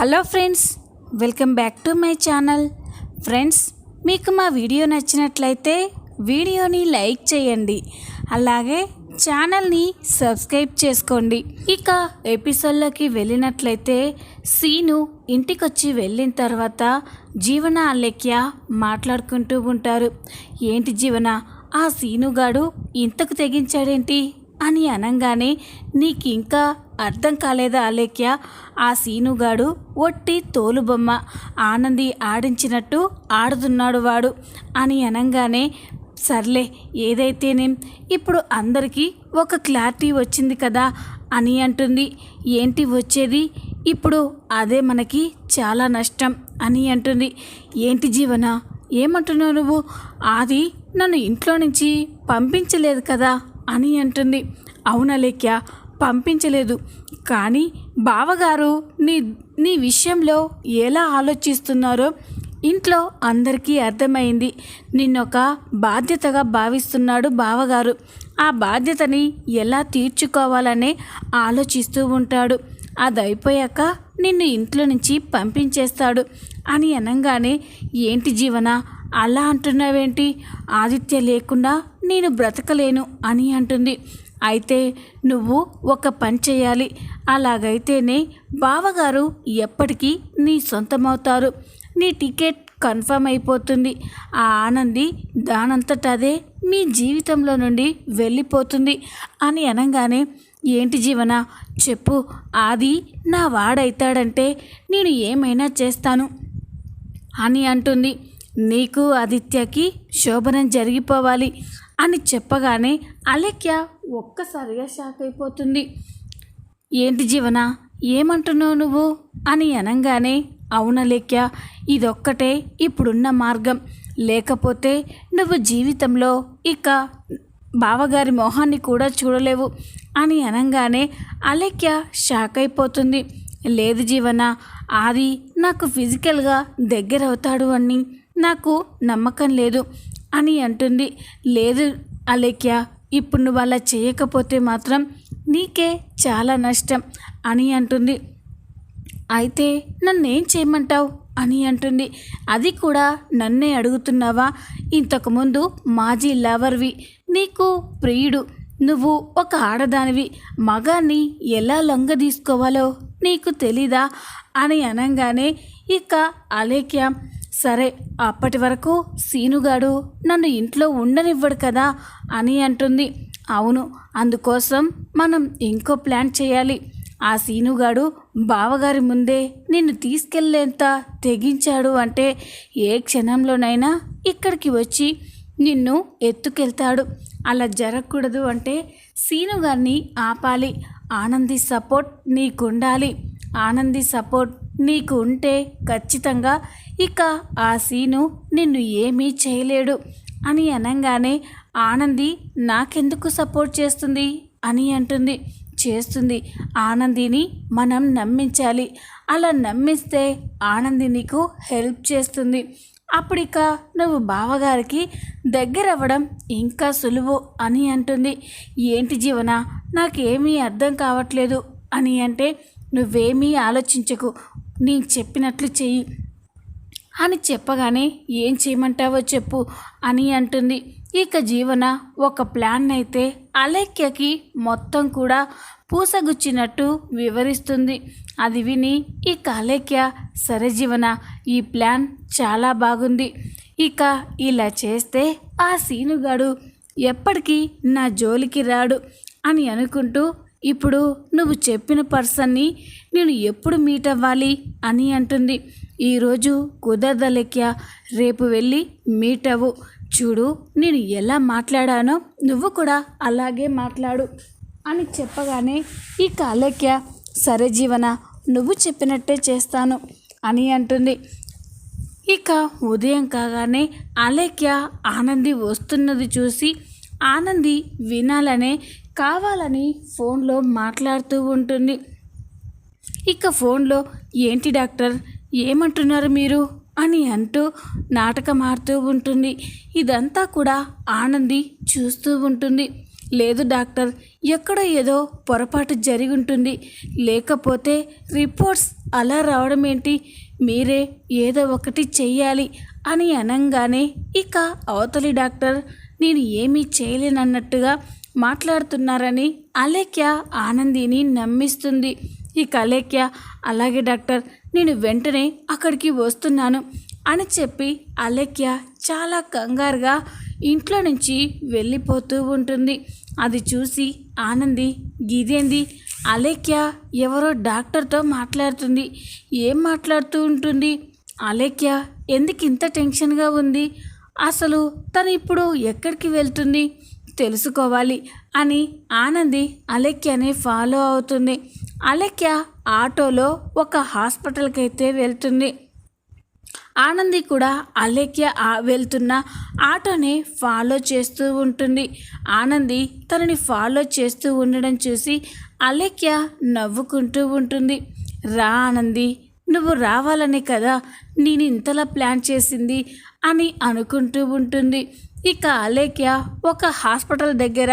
Hello friends welcome back to my channel. Friends మీకు మా video నచ్చినట్లయితే వీడియోని లైక్ చేయండి. అలాగే ఛానల్ని సబ్స్క్రైబ్ చేసుకోండి. ఇక ఎపిసోడ్లోకి వెళ్ళినట్లయితే సీను ఇంటికొచ్చి వెళ్ళిన తర్వాత జీవన అలెక్య మాట్లాడుకుంటూ ఉంటారు. ఏంటి జీవన ఆ సీనుగాడు ఇంతకు తెగించాడేంటి? అని అనగానే నీకింకా అర్థం కాలేదా అలేఖ్య? ఆ సీనుగాడు ఒట్టి తోలుబొమ్మ. ఆనంది ఆడించినట్టు ఆడుతున్నాడు వాడు అని అనగానే సర్లే ఏదైతేనేం ఇప్పుడు అందరికీ ఒక క్లారిటీ వచ్చింది కదా అని అంటుంది. ఏంటి వచ్చేది? ఇప్పుడు అదే మనకి చాలా నష్టం అని అంటుంది. ఏంటి జీవన ఏమంటున్నావు నువ్వు? ఆది నన్ను ఇంట్లో నుంచి పంపించలేదు కదా అని అంటుంది. అవునలేఖ్య పంపించలేదు. కానీ బావగారు నీ నీ విషయంలో ఎలా ఆలోచిస్తున్నారో ఇంట్లో అందరికీ అర్థమైంది. నిన్నొక బాధ్యతగా భావిస్తున్నాడు బావగారు. ఆ బాధ్యతని ఎలా తీర్చుకోవాలనే ఆలోచిస్తూ ఉంటాడు. అది అయిపోయాక నిన్ను ఇంట్లో నుంచి పంపించేస్తాడు అని అనగానే ఏంటి జీవన అలా అంటున్నావేంటి? ఆదిత్య లేకుండా నేను బ్రతకలేను అని అంటుంది. అయితే నువ్వు ఒక పని చేయాలి. అలాగైతేనే బావగారు ఎప్పటికీ నీ సొంతమవుతారు. నీ టికెట్ కన్ఫర్మ్ అయిపోతుంది. ఆ ఆనంది దానంతట అదే మీ జీవితంలో నుండి వెళ్ళిపోతుంది అని అనగానే ఏంటి జీవన? చెప్పు. ఆది నా వాడైతాడంటే నేను ఏమైనా చేస్తాను? అని అంటుంది. నీకు ఆదిత్యకి శోభనం జరిగిపోవాలి అని చెప్పగానే అలెక్య ఒక్కసారిగా షాక్ అయిపోతుంది. ఏంటి జీవన? ఏమంటున్నావు నువ్వు? అని అనగానే అవునలేఖ్య ఇదొక్కటే ఇప్పుడున్న మార్గం. లేకపోతే నువ్వు జీవితంలో ఇక బావగారి మొహాన్ని కూడా చూడలేవు అని అనగానే అలెక్య షాక్ అయిపోతుంది. లేదు జీవన ఆది నాకు ఫిజికల్గా దగ్గర అవుతాడు అని నాకు నమ్మకం లేదు అని అంటుంది. లేదు అలేఖ్య ఇప్పుడు నువ్వు అలా చేయకపోతే మాత్రం నీకే చాలా నష్టం అని అంటుంది. అయితే నన్నేం చేయమంటావు అని అంటుంది. అది కూడా నన్నే అడుగుతున్నావా? ఇంతకుముందు మాజీ లవర్వి నీకు ప్రియుడు నువ్వు ఒక ఆడదానివి మగాన్ని ఎలా లొంగ తీసుకోవాలో నీకు తెలీదా? అని అనగానే ఇక అలేఖ్య సరే అప్పటి వరకు సీనుగాడు నన్ను ఇంట్లో ఉండనివ్వడు కదా అని అంటుంది. అవును అందుకోసం మనం ఇంకో ప్లాన్ చేయాలి. ఆ సీనుగాడు బావగారి ముందే నిన్ను తీసుకెళ్ళేంత తెగించాడు అంటే ఏ క్షణంలోనైనా ఇక్కడికి వచ్చి నిన్ను ఎత్తుకెళ్తాడు. అలా జరగకూడదు అంటే సీనుగారిని ఆపాలి. ఆనంది సపోర్ట్ నీకుండాలి. ఆనంది సపోర్ట్ నీకు ఉంటే ఖచ్చితంగా ఇక ఆ సీను నిన్ను ఏమీ చేయలేడు అని అనగానే ఆనంది నాకెందుకు సపోర్ట్ చేస్తుంది అని అంటుంది. చేస్తుంది. ఆనందిని మనం నమ్మించాలి. అలా నమ్మిస్తే ఆనంది నీకు హెల్ప్ చేస్తుంది. అప్పుడిక నువ్వు బావగారికి దగ్గర అవ్వడం ఇంకా సులువు అని అంటుంది. ఏంటి జీవన నాకేమీ అర్థం కావట్లేదు అని అంటే నువ్వేమీ ఆలోచించకు. నేను చెప్పినట్లు చెయ్యి అని చెప్పగానే ఏం చేయమంటావో చెప్పు అని అంటుంది. ఇక జీవన ఒక ప్లాన్ అయితే అలేఖ్యకి మొత్తం కూడా పూసగుచ్చినట్టు వివరిస్తుంది. అది విని ఇక అలేఖ్య సరే జీవన ఈ ప్లాన్ చాలా బాగుంది. ఇక ఇలా చేస్తే ఆ సీనుగాడు ఎప్పటికీ నా జోలికి రాడు అని అనుకుంటూ ఇప్పుడు నువ్వు చెప్పిన పర్సన్ని నేను ఎప్పుడు మీట్ అవ్వాలి అని అంటుంది. ఈరోజు కుదరదలెక్య రేపు వెళ్ళి మీట్ అవ్వు. చూడు నేను ఎలా మాట్లాడానో నువ్వు కూడా అలాగే మాట్లాడు అని చెప్పగానే ఈ కాలేక్య సరే జీవన నువ్వు చెప్పినట్టే చేస్తాను అని అంటుంది. ఇక ఉదయం కాగానే అలేఖ్య ఆనంది వస్తున్నది చూసి ఆనంది వినాలనే కావాలని ఫోన్లో మాట్లాడుతూ ఉంటుంది. ఇక ఫోన్లో ఏంటి డాక్టర్? ఏమంటున్నారు మీరు? అని అంటూ నాటకం ఆడుతూ ఉంటుంది. ఇదంతా కూడా ఆనంది చూస్తూ ఉంటుంది. లేదు డాక్టర్ ఎక్కడో ఏదో పొరపాటు జరిగి ఉంటుంది. లేకపోతే రిపోర్ట్స్ అలా రావడం ఏంటి? మీరే ఏదో ఒకటి చెయ్యాలి అని అనంగానే ఇక అవతలి డాక్టర్ నేను ఏమీ చేయలేనన్నట్టుగా మాట్లాడుతున్నారని అలేఖ్య ఆనందిని నమ్మిస్తుంది. ఈ అలేఖ్య అలాగే డాక్టర్ నేను వెంటనే అక్కడికి వస్తున్నాను అని చెప్పి అలేఖ్య చాలా కంగారుగా ఇంట్లో నుంచి వెళ్ళిపోతూ ఉంటుంది. అది చూసి ఆనంది గిదేంది అలేఖ్య ఎవరో డాక్టర్తో మాట్లాడుతుంది. ఏం మాట్లాడుతూ ఉంటుంది? అలేఖ్య ఎందుకు ఇంత టెన్షన్గా ఉంది? అసలు తను ఇప్పుడు ఎక్కడికి వెళ్తుంది? తెలుసుకోవాలి అని ఆనంది అలెక్యని ఫాలో అవుతుంది. అలెక్య ఆటోలో ఒక హాస్పిటల్కి అయితే వెళ్తుంది. ఆనంది కూడా అలేఖ్య వెళ్తున్న ఆటోని ఫాలో చేస్తూ ఉంటుంది. ఆనంది తనని ఫాలో చేస్తూ ఉండడం చూసి అలేఖ్య నవ్వుకుంటూ ఉంటుంది. రా ఆనంది నువ్వు రావాలని కదా నేను ఇంతలా ప్లాన్ చేసింది అని అనుకుంటూ ఉంటుంది. ఇక అలేఖ్య ఒక హాస్పిటల్ దగ్గర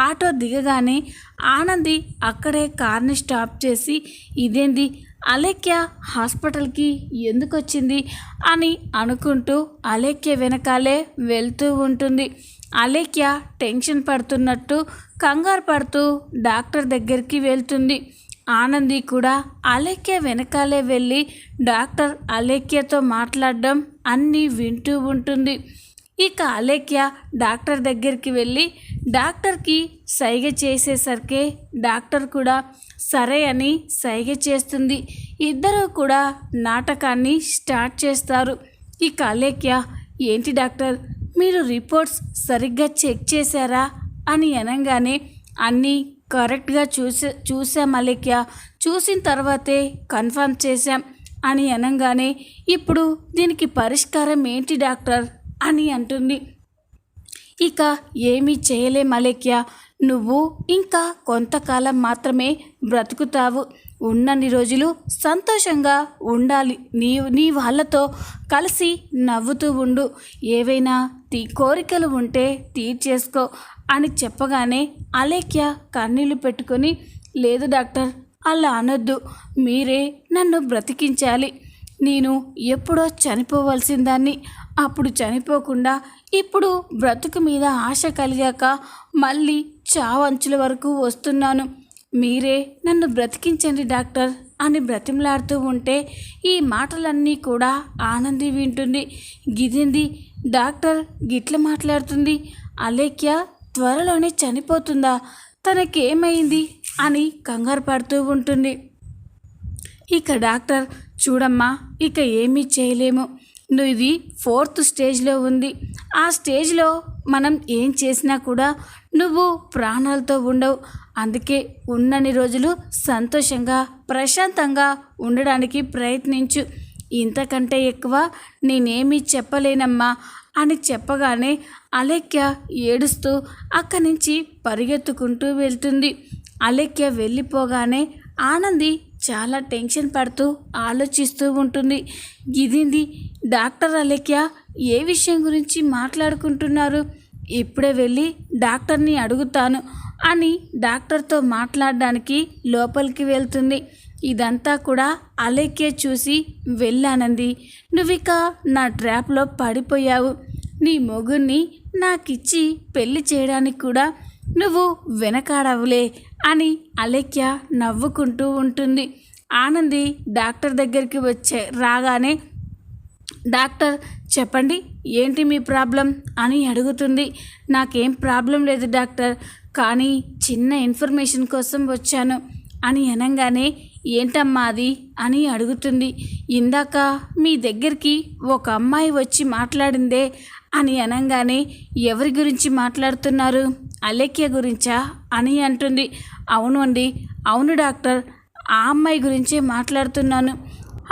ఆటో దిగగానే ఆనంది అక్కడే కార్ని స్టాప్ చేసి ఇదేంది? అలేఖ్య హాస్పిటల్కి ఎందుకు వచ్చింది అని అనుకుంటూ అలేఖ్య వెనకాలే వెళ్తూ ఉంటుంది. అలేఖ్య టెన్షన్ పడుతున్నట్టు కంగారు పడుతూ డాక్టర్ దగ్గరికి వెళ్తుంది. ఆనంది కూడా అలేఖ్య వెనకాలే వెళ్ళి డాక్టర్ అలేఖ్యతో మాట్లాడడం అన్నీ వింటూ ఉంటుంది. ఇక అలేఖ్య డాక్టర్ దగ్గరికి వెళ్ళి డాక్టర్కి సైగ చేసేసరికి డాక్టర్ కూడా సరే అని సైగ చేస్తుంది. ఇద్దరూ కూడా నాటకాన్ని స్టార్ట్ చేస్తారు. ఇక అలేఖ్య ఏంటి డాక్టర్ మీరు రిపోర్ట్స్ సరిగ్గా చెక్ చేశారా? అని అనగానే అన్నీ కరెక్ట్గా చూసే చూసాం అలేఖ్య చూసిన తర్వాతే కన్ఫర్మ్ చేశాం. అని అనగానే ఇప్పుడు దీనికి పరిష్కారం ఏంటి డాక్టర్? అని అంటుంది. ఇక ఏమీ చేయలేం అలేఖ్య నువ్వు ఇంకా కొంతకాలం మాత్రమే బ్రతుకుతావు. ఉన్నన్ని రోజులు సంతోషంగా ఉండాలి. నీ నీ వాళ్ళతో కలిసి నవ్వుతూ ఉండు. ఏవైనా తీ కోరికలు ఉంటే తీర్చేసుకో అని చెప్పగానే అలేఖ్య కన్నీళ్ళు పెట్టుకొని లేదు డాక్టర్ అలా అనొద్దు. మీరే నన్ను బ్రతికించాలి. నేను ఎప్పుడో చనిపోవలసిన దాన్ని అప్పుడు చనిపోకుండా ఇప్పుడు బ్రతుకు మీద ఆశ కలిగాక మళ్ళీ చావంచుల వరకు వస్తున్నాను. మీరే నన్ను బ్రతికించండి డాక్టర్ అని బ్రతిమలాడుతూ ఉంటే ఈ మాటలన్నీ కూడా ఆనంది వింటుంది. గిదింది డాక్టర్ గిట్ల మాట్లాడుతుంది. అలేఖ్య త్వరలోనే చనిపోతుందా? తనకేమైంది? అని కంగారు పడుతూ ఉంటుంది. ఇక డాక్టర్ చూడమ్మా ఇక ఏమీ చేయలేము. ఇది ఫోర్త్ స్టేజ్లో ఉంది. ఆ స్టేజ్లో మనం ఏం చేసినా కూడా నువ్వు ప్రాణాలతో ఉండవు. అందుకే ఉన్నన్ని రోజులు సంతోషంగా ప్రశాంతంగా ఉండడానికి ప్రయత్నించు. ఇంతకంటే ఎక్కువ నేనేమీ చెప్పలేనమ్మా అని చెప్పగానే అలేఖ్య ఏడుస్తూ అక్కడి నుంచి పరిగెత్తుకుంటూ వెళ్తుంది. అలేఖ్య వెళ్ళిపోగానే ఆనంది చాలా టెన్షన్ పడుతూ ఆలోచిస్తూ ఉంటుంది. ఇదింది? డాక్టర్ అలేఖ్య ఏ విషయం గురించి మాట్లాడుకుంటున్నారు? ఇప్పుడే వెళ్ళి డాక్టర్ని అడుగుతాను అని డాక్టర్తో మాట్లాడడానికి లోపలికి వెళ్తుంది. ఇదంతా కూడా అలేఖ్య చూసి వెళ్ళానంది. నువ్విక నా ట్రాప్లో పడిపోయావు. నీ మొగుణ్ణి నాకిచ్చి పెళ్ళి చేయడానికి కూడా నువ్వు వెనకాడవులే అని అలేఖ్య నవ్వుకుంటూ ఉంటుంది. ఆనంది డాక్టర్ దగ్గరికి వచ్చే రాగానే డాక్టర్ చెప్పండి ఏంటి మీ ప్రాబ్లం? అని అడుగుతుంది. నాకేం ప్రాబ్లం లేదు డాక్టర్ కానీ చిన్న ఇన్ఫర్మేషన్ కోసం వచ్చాను. అని అనగానే ఏంటమ్మా అది? అని అడుగుతుంది. ఇందాక మీ దగ్గరికి ఒక అమ్మాయి వచ్చి మాట్లాడిందే అని అనగానే ఎవరి గురించి మాట్లాడుతున్నారు? అలేఖ్య గురించా? అని అంటుంది. అవును అండి. అవును డాక్టర్. ఆ అమ్మాయి గురించే మాట్లాడుతున్నాను.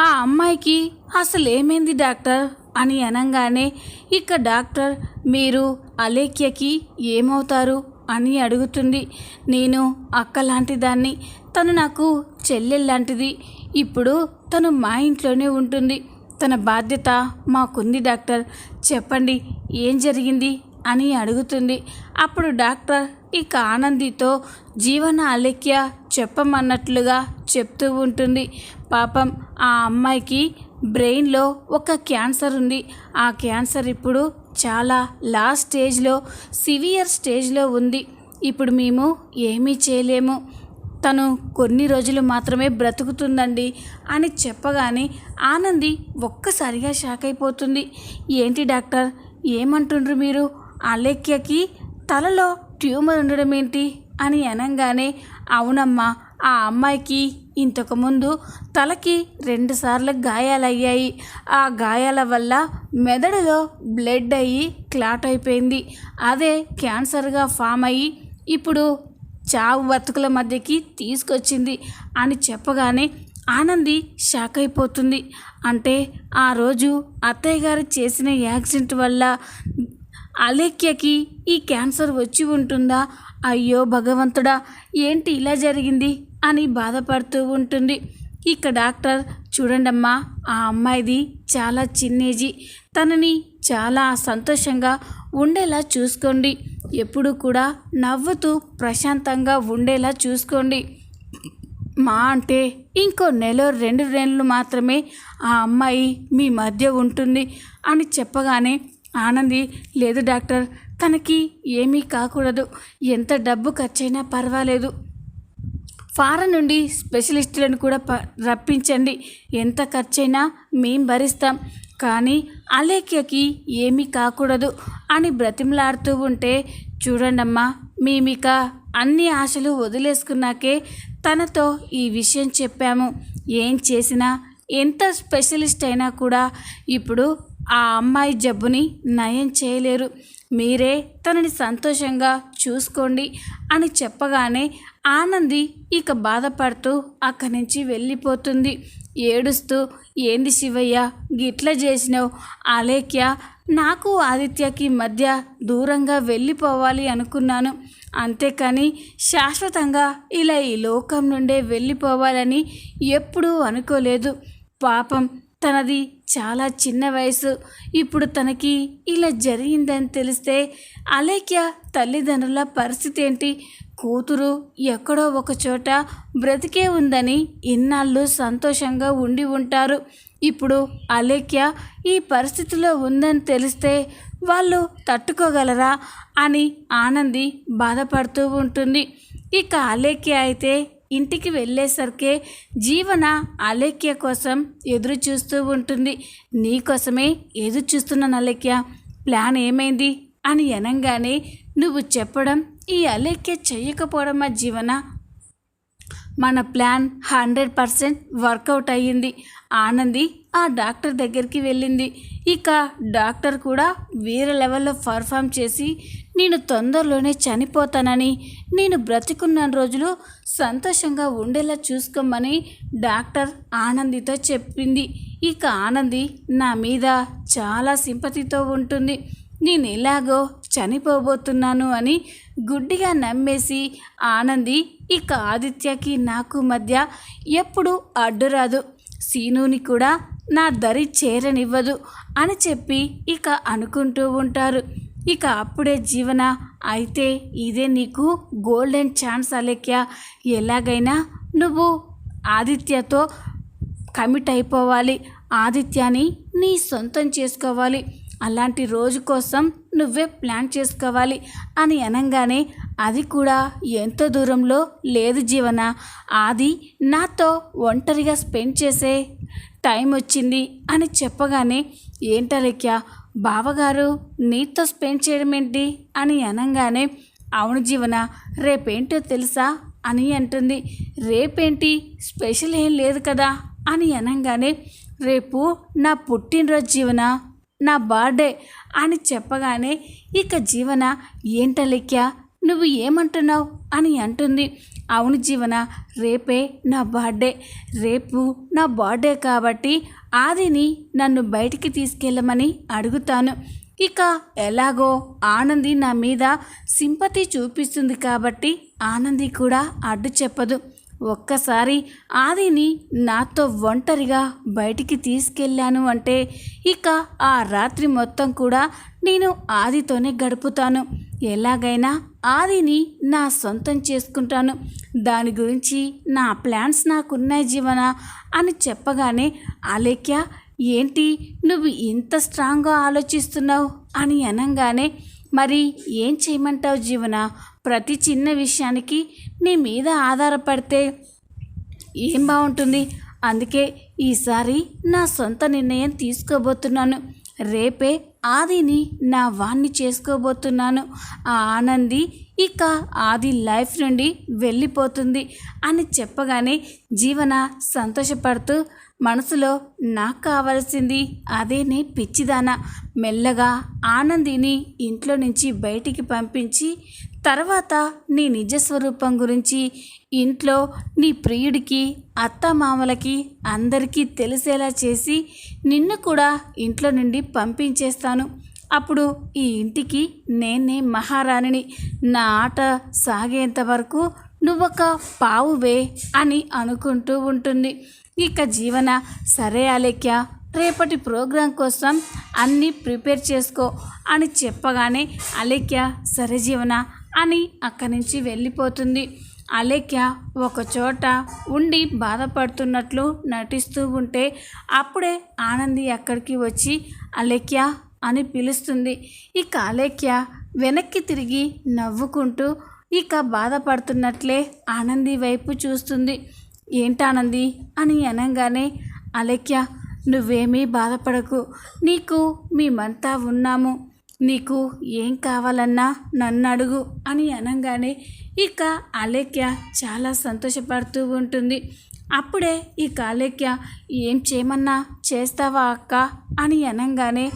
ఆ అమ్మాయికి అసలు ఏమైంది డాక్టర్? అని అనగానే ఇక డాక్టర్ మీరు అలేఖ్యకి ఏమవుతారు? అని అడుగుతుంది. నేను అక్క లాంటి దాన్ని తను నాకు చెల్లెల్లాంటిది. ఇప్పుడు తను మా ఇంట్లోనే ఉంటుంది. తన బాధ్యత మాకుంది డాక్టర్. చెప్పండి ఏం జరిగింది అని అడుగుతుంది. అప్పుడు డాక్టర్ ఇక ఆనందితో జీవన అలెక్య చెప్పమన్నట్లుగా చెప్తూ ఉంటుంది. పాపం ఆ అమ్మాయికి బ్రెయిన్లో ఒక క్యాన్సర్ ఉంది. ఆ క్యాన్సర్ ఇప్పుడు చాలా లాస్ట్ స్టేజ్లో సివియర్ స్టేజ్లో ఉంది. ఇప్పుడు మేము ఏమీ చేయలేము. తను కొన్ని రోజులు మాత్రమే బ్రతుకుతుందండి అని చెప్పగానే ఆనంది ఒక్కసారిగా షాక్ అయిపోతుంది. ఏంటి డాక్టర్? ఏమంటుండ్రు మీరు? అలేఖ్యకి తలలో ట్యూమర్ ఉండడం ఏంటి? అని అనగానే అవునమ్మా ఆ అమ్మాయికి ఇంతకుముందు తలకి రెండుసార్లు గాయాలయ్యాయి. ఆ గాయాల వల్ల మెదడులో బ్లడ్ అయ్యి క్లాట్ అయిపోయింది. అదే క్యాన్సర్గా ఫామ్ అయ్యి ఇప్పుడు చావు బతుకుల మధ్యకి తీసుకొచ్చింది అని చెప్పగానే ఆనంది షాక్ అయిపోతుంది. అంటే ఆ రోజు అత్తయ్య గారు చేసిన యాక్సిడెంట్ వల్ల అలేఖ్యకి ఈ క్యాన్సర్ వచ్చి ఉంటుందా? అయ్యో భగవంతుడా ఏంటి ఇలా జరిగింది? అని బాధపడుతూ ఉంటుంది. ఇక డాక్టర్ చూడండమ్మా ఆ అమ్మాయిది చాలా చిన్నేజీ. తనని చాలా సంతోషంగా ఉండేలా చూసుకోండి. ఎప్పుడు కూడా నవ్వుతూ ప్రశాంతంగా ఉండేలా చూసుకోండి. మా అంటే ఇంకో నెల రెండు నెలలు మాత్రమే ఆ అమ్మాయి మీ మధ్య ఉంటుంది అని చెప్పగానే ఆనంది లేదు డాక్టర్ తనకి ఏమీ కాకూడదు. ఎంత డబ్బు ఖర్చైనా పర్వాలేదు. ఫారెన్ నుండి స్పెషలిస్టులను కూడా ప రప్పించండి. ఎంత ఖర్చైనా మేం భరిస్తాం. కానీ అలేఖ్యకి ఏమీ కాకూడదు అని బ్రతిమలాడుతూ ఉంటే చూడండమ్మా మేమిక అన్ని ఆశలు వదిలేసుకున్నాకే తనతో ఈ విషయం చెప్పాము. ఏం చేసినా ఎంత స్పెషలిస్ట్ అయినా కూడా ఇప్పుడు ఆ అమ్మాయి జబ్బుని నయం చేయలేరు. మీరే తనని సంతోషంగా చూసుకోండి అని చెప్పగానే ఆనంది ఇక బాధపడుతూ అక్కడి నుంచి వెళ్ళిపోతుంది. ఏడుస్తూ ఏంది శివయ్య? గిట్ల చేసినావు? అలేఖ్య నాకు ఆదిత్యకి మధ్య దూరంగా వెళ్ళిపోవాలి అనుకున్నాను. అంతేకాని శాశ్వతంగా ఇలా ఈ లోకం నుండే వెళ్ళిపోవాలని ఎప్పుడూ అనుకోలేదు. పాపం తనది చాలా చిన్న వయసు. ఇప్పుడు తనకి ఇలా జరిగిందని తెలిస్తే అలేఖ్య తల్లిదండ్రుల పరిస్థితి ఏంటి కూతురు ఎక్కడో ఒక చోట బ్రతికే ఉందని ఇన్నాళ్ళు సంతోషంగా ఉండి ఉంటారు. ఇప్పుడు అలేఖ్య ఈ పరిస్థితిలో ఉందని తెలిస్తే వాళ్ళు తట్టుకోగలరా అని ఆనంది బాధపడుతూ ఉంటుంది. ఇక అలేఖ్య అయితే ఇంటికి వెళ్ళేసరికే జీవన అలేఖ్య కోసం ఎదురు చూస్తూ ఉంటుంది నీకోసమే ఎదురు చూస్తున్నాను అలేఖ్య. ప్లాన్ ఏమైంది? అని అనగానే నువ్వు చెప్పడం ఈ అలేఖ్య చేయకపోవడం మా జీవన? మన ప్లాన్ హండ్రెడ్ పర్సెంట్ వర్కౌట్ అయ్యింది. ఆనంది ఆ డాక్టర్ దగ్గరికి వెళ్ళింది. ఇక డాక్టర్ కూడా వేరే లెవెల్లో పర్ఫామ్ చేసి నేను తొందరలోనే చనిపోతానని నేను బ్రతికున్న రోజులు సంతోషంగా ఉండేలా చూసుకోమని డాక్టర్ ఆనందితో చెప్పింది. ఇక ఆనంది నా మీద చాలా సింపతితో ఉంటుంది. నేను ఎలాగో చనిపోబోతున్నాను అని గుడ్డిగా నమ్మేసి ఆనంది ఇక ఆదిత్యకి నాకు మధ్య ఎప్పుడు అడ్డురాదు సీనుని కూడా నా దరి చేరనివ్వదు అని చెప్పి ఇక అనుకుంటూ ఉంటారు. ఇక అప్పుడే జీవన అయితే ఇదే నీకు గోల్డెన్ ఛాన్స్ అలెక్య ఎలాగైనా నువ్వు ఆదిత్యతో కమిట్ అయిపోవాలి. ఆదిత్యాని నీ సొంతం చేసుకోవాలి. అలాంటి రోజు కోసం నువ్వే ప్లాన్ చేసుకోవాలి అని అనగానే అది కూడా ఎంతో దూరంలో లేదు జీవన. అది నాతో ఒంటరిగా స్పెండ్ చేసే టైం వచ్చింది అని చెప్పగానే ఏంటలేక్యా బావగారు నీతో స్పెండ్ చేయడం ఏంటి అని అనగానే అవును జీవన రేపేంటో తెలుసా? అని అంటుంది. రేపేంటి? స్పెషల్ ఏం లేదు కదా? అని అనగానే రేపు నా పుట్టినరోజు జీవన నా బర్త్డే అని చెప్పగానే ఇక జీవన ఏంటలెక్య నువ్వు ఏమంటున్నావు? అని అంటుంది. అవును జీవన రేపే నా బర్త్డే. రేపు నా బర్త్డే కాబట్టి ఆదిని నన్ను బయటికి తీసుకెళ్ళమని అడుగుతాను. ఇక ఎలాగో ఆనంది నా మీద సింపతి చూపిస్తుంది కాబట్టి ఆనంది కూడా అడ్డు చెప్పదు. ఒక్కసారి ఆదిని నాతో ఒంటరిగా బయటికి తీసుకెళ్ళాను అంటే ఇక ఆ రాత్రి మొత్తం కూడా నేను ఆదితోనే గడుపుతాను. ఎలాగైనా ఆదిని నా సొంతం చేసుకుంటాను. దాని గురించి నా ప్లాన్స్ నాకున్నాయి జీవన అని చెప్పగానే అలేఖ్య ఏంటి నువ్వు ఇంత స్ట్రాంగ్గా ఆలోచిస్తున్నావు? అని అనగానే మరి ఏం చేయమంటావు జీవన? ప్రతి చిన్న విషయానికి నీ మీద ఆధారపడితే ఏం బాగుంటుంది అందుకే ఈసారి నా సొంత నిర్ణయం తీసుకోబోతున్నాను. రేపే ఆదిని నా వాణ్ణి చేసుకోబోతున్నాను. ఆ ఆనంది ఇక ఆది లైఫ్ నుండి వెళ్ళిపోతుంది అని చెప్పగానే జీవన సంతోషపడుతూ మనసులో నాకు కావలసింది అదేనే పిచ్చిదాన. మెల్లగా ఆనందిని ఇంట్లో నుంచి బయటికి పంపించి తర్వాత నీ నిజస్వరూపం గురించి ఇంట్లో నీ ప్రియుడికి అత్తమామలకి అందరికీ తెలిసేలా చేసి నిన్ను కూడా ఇంట్లో నుండి పంపించేస్తాను. అప్పుడు ఈ ఇంటికి నేనే మహారాణిని. నా ఆట సాగేంత వరకు నువ్వొక పావువే అని అనుకుంటూ ఉంటుంది. ఇక జీవన సరే అలేఖ్య రేపటి ప్రోగ్రాం కోసం అన్నీ ప్రిపేర్ చేసుకో అని చెప్పగానే అలేఖ్య సరే జీవన అని అక్కడి నుంచి వెళ్ళిపోతుంది. అలేఖ్య ఒక చోట ఉండి బాధపడుతున్నట్లు నటిస్తూ ఉంటే అప్పుడే ఆనంది అక్కడికి వచ్చి అలేఖ్య అని పిలుస్తుంది. ఇక అలేఖ్య వెనక్కి తిరిగి నవ్వుకుంటూ ఇక బాధపడుతున్నట్లే ఆనంది వైపు చూస్తుంది. ఏంటానంది అని అనగానే అలేఖ్య నువ్వేమీ బాధపడకు. నీకు మేమంతా ఉన్నాము. నీకు ఏం కావాలన్నా నన్ను అడుగు అని అనగానే ఇక అలేఖ్య చాలా సంతోషపడుతూ ఉంటుంది. అప్పుడే ఈ కాలేఖ్య ఏం చేయమన్నా చేస్తావా అక్క? అని అనగానే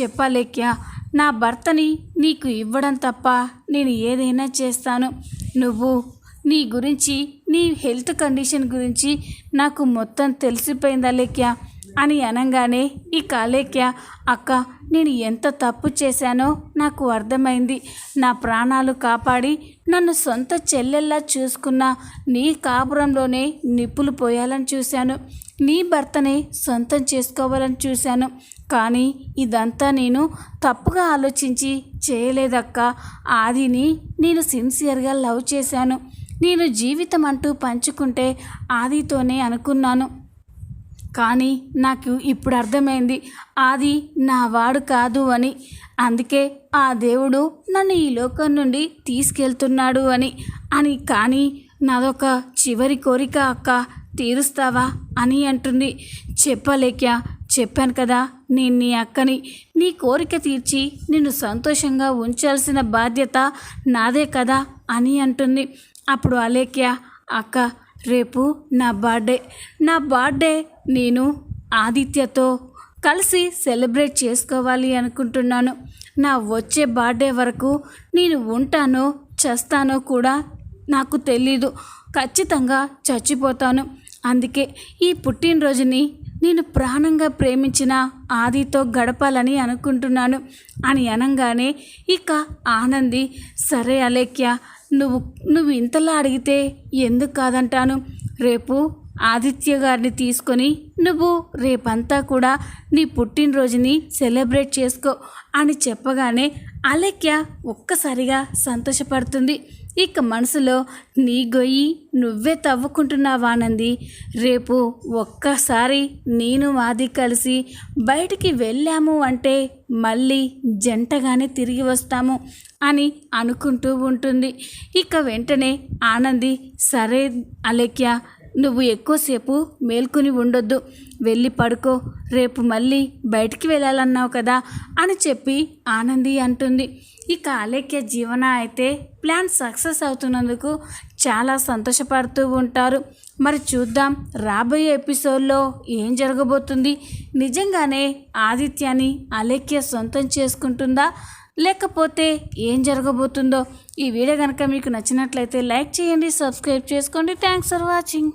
చెప్పలేఖ్య నా భర్తని నీకు ఇవ్వడం తప్ప నేను ఏదైనా చేస్తాను. నువ్వు నీ గురించి నీ హెల్త్ కండిషన్ గురించి నాకు మొత్తం తెలిసిపోయింది అలేఖ్య అని అనగానే ఈ కాలేక్య అక్క నేను ఎంత తప్పు చేశానో నాకు అర్థమైంది. నా ప్రాణాలు కాపాడి నన్ను సొంత చెల్లెల్లా చూసుకున్న నీ కాపురంలోనే నిప్పులు పోయాలని చూశాను. నీ భర్తనే సొంతం చేసుకోవాలని చూశాను. కానీ ఇదంతా నేను తప్పుగా ఆలోచించి చేయలేదక్క. ఆదిని నేను సిన్సియర్గా లవ్ చేశాను. నేను జీవితం అంటూ పంచుకుంటే ఆదితోనే అనుకున్నాను. కానీ నాకు ఇప్పుడు అర్థమైంది. అది నా వాడు కాదు అని. అందుకే ఆ దేవుడు నన్ను ఈ లోకం నుండి తీసుకెళ్తున్నాడు అని. అని కానీ నాదొక చివరి కోరిక అక్క తీరుస్తావా అని అంటుంది. చెప్పలేక చెప్పాను కదా నేను నీ అక్కని. నీ కోరిక తీర్చి నిన్ను సంతోషంగా ఉంచాల్సిన బాధ్యత నాదే కదా అని అంటుంది. అప్పుడు అలేఖ్య అక్క రేపు నా బర్త్డే. నా బర్త్డే నేను ఆదిత్యతో కలిసి సెలబ్రేట్ చేసుకోవాలి అనుకుంటున్నాను. నా వచ్చే బర్త్డే వరకు నేను ఉంటానో చేస్తానో కూడా నాకు తెలీదు. ఖచ్చితంగా చచ్చిపోతాను. అందుకే ఈ పుట్టినరోజుని నేను ప్రాణంగా ప్రేమించిన ఆదితో గడపాలని అనుకుంటున్నాను. అని అనగానే ఇక ఆనంది సరే అలేఖ్య నువ్వు నువ్వు ఇంతలా అడిగితే ఎందుకు కాదంటాను? రేపు ఆదిత్య గారిని తీసుకొని నువ్వు రేపంతా కూడా నీ పుట్టినరోజుని సెలబ్రేట్ చేసుకో అని చెప్పగానే అలెక్య ఒక్కసారిగా సంతోషపడుతుంది. ఇక మనసులో నీ గొయ్యి నువ్వే తవ్వుకుంటున్నావానంది. రేపు ఒక్కసారి నేను మాది కలిసి బయటికి వెళ్ళాము అంటే మళ్ళీ జంటగానే తిరిగి వస్తాము అని అనుకుంటూ ఉంటుంది. ఇక వెంటనే ఆనంది సరే అలెక్య నువ్వు ఎక్కువసేపు మేల్కొని ఉండొద్దు. వెళ్ళి పడుకో. రేపు మళ్ళీ బయటికి వెళ్ళాలన్నావు కదా అని చెప్పి ఆనంది అంటుంది. ఇక అలేఖ్య జీవన అయితే ప్లాన్ సక్సెస్ అవుతున్నందుకు చాలా సంతోషపడుతూ ఉంటారు. మరి చూద్దాం రాబోయే ఎపిసోడ్లో ఏం జరగబోతుంది? నిజంగానే ఆదిత్యాన్ని అలేఖ్య సొంతం చేసుకుంటుందా? లేకపోతే ఏం జరగబోతుందో? ఈ వీడియో కనుక మీకు నచ్చినట్లయితే లైక్ చేయండి సబ్స్క్రైబ్ చేసుకోండి. Thanks for watching